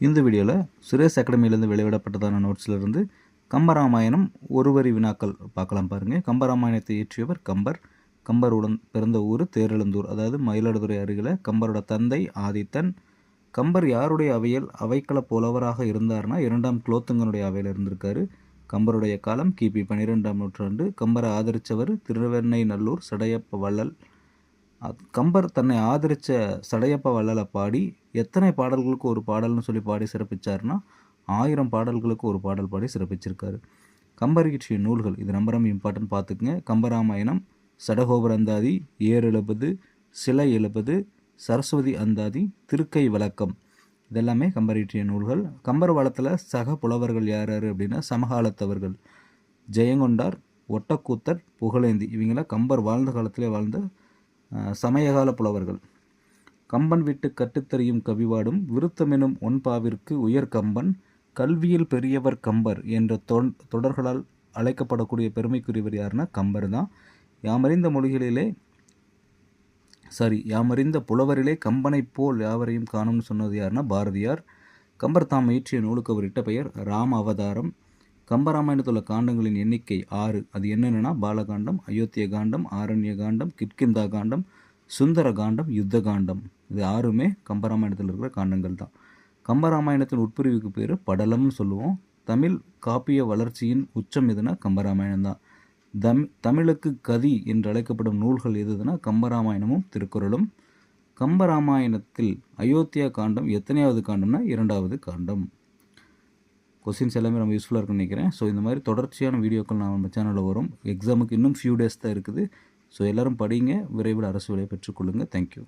இந்த வீடியோவில் சுரேஷ் அகாடமியிலேருந்து வெளியிடப்பட்டதான நோட்ஸ்லேருந்து கம்பராமாயணம் ஒருவரி வினாக்கள் பார்க்கலாம் பாருங்கள் கம்பராமாயணத்தை இயற்றியவர் கம்பர். கம்பருடன் பிறந்த ஊர் தேரெழுந்தூர் அதாவது மயிலாடுதுறை அருகில் கம்பரோட தந்தை ஆதித்தன். கம்பர் யாருடைய அவையில் அவைக்கள புலவராக இருந்தார்னா இரண்டாம் குலோத்துங்கனுடைய அவையில் இருந்திருக்காரு. கம்பருடைய காலம் கிபி பன்னிரெண்டாம் நூற்றாண்டு. கம்பரை ஆதரித்தவர் திருவெண்ணை நல்லூர் சடையப்ப வள்ளல். கம்பர் தன்னை ஆதரித்த சடையப்ப வள்ளலை பாடி எத்தனை பாடல்களுக்கு ஒரு பாடல்னு சொல்லி பாடி சிறப்பிச்சார்னா ஆயிரம் பாடல்களுக்கு ஒரு பாடல் பாடி சிறப்பிச்சிருக்காரு. கம்பர் இயற்றிய நூல்கள் இது ரொம்ப ரொம்ப இம்பார்ட்டன்ட் பார்த்துக்குங்க. கம்பராமாயணம் சடகோபர் அந்தாதி ஏர் எழுபது சிலை எழுபது சரஸ்வதி அந்தாதி திருக்கை விளக்கம். இதெல்லாமே கம்பர் இயற்றிய நூல்கள். கம்பர் வளத்தில் சக புலவர்கள் யார் யார் அப்படின்னா சமகாலத்தவர்கள். ஜெயங்கொண்டார் ஒட்டக்கூத்தர் புகழேந்தி இவங்களாம் கம்பர் வாழ்ந்த காலத்திலே வாழ்ந்த சமயகால புலவர்கள். கம்பன் விட்டு கட்டுத்தறியும் கவிவாடும் விருத்தமெனும் ஒன்பாவிற்கு உயர் கம்பன் கல்வியில் பெரியவர் கம்பர் என்ற தொன்- தொடர்களால் அழைக்கப்படக்கூடிய பெருமைக்குரியவர் யாருன்னா கம்பர் தான் யாமறிந்த மொழிகளிலே சாரி யாமறிந்த புலவரிலே கம்பனைப் போல் யாவரையும் காணும்னு சொன்னது யாருன்னா பாரதியார். கம்பர் தாம் இயற்றிய நூலுக்கு அவர் இட்ட பெயர் ராம அவதாரம். கம்பராமாயணத்தில் உள்ள காண்டங்களின் எண்ணிக்கை ஆறு. அது என்னென்னா பாலகாண்டம் அயோத்திய காண்டம் ஆரண்ய காண்டம் கிட்கிந்தா காண்டம் சுந்தர காண்டம் யுத்த காண்டம். இது ஆறுமே கம்பராமாயணத்தில் இருக்கிற காண்டங்கள் தான். கம்பராமாயணத்தின் உட்பிரிவுக்கு பேர் படலம்னு சொல்லுவோம். தமிழ் காப்பிய வளர்ச்சியின் உச்சம் எதுனா கம்பராமாயணம் தான். தம் தமிழுக்கு கதி என்று அழைக்கப்படும் நூல்கள் எதுனா கம்பராமாயணமும் திருக்குறளும். கம்பராமாயணத்தில் அயோத்தியா காண்டம் எத்தனையாவது காண்டம்னா இரண்டாவது காண்டம். கொஸ்டின்ஸ் எல்லாமே ரொம்ப யூஸ்ஃபுல்லாக இருக்குன்னு நினைக்கிறேன். ஸோ இந்த மாதிரி தொடர்ச்சியான வீடியோக்கள் நான் நம்ம சேனலில் வரும். எக்ஸாமுக்கு இன்னும் ஃபியூ டேஸ் தான் இருக்குது. ஸோ எல்லோரும் படிங்க. விரைவில் அரசு விலையை பெற்றுக்கொள்ளுங்கள் தேங்க்யூ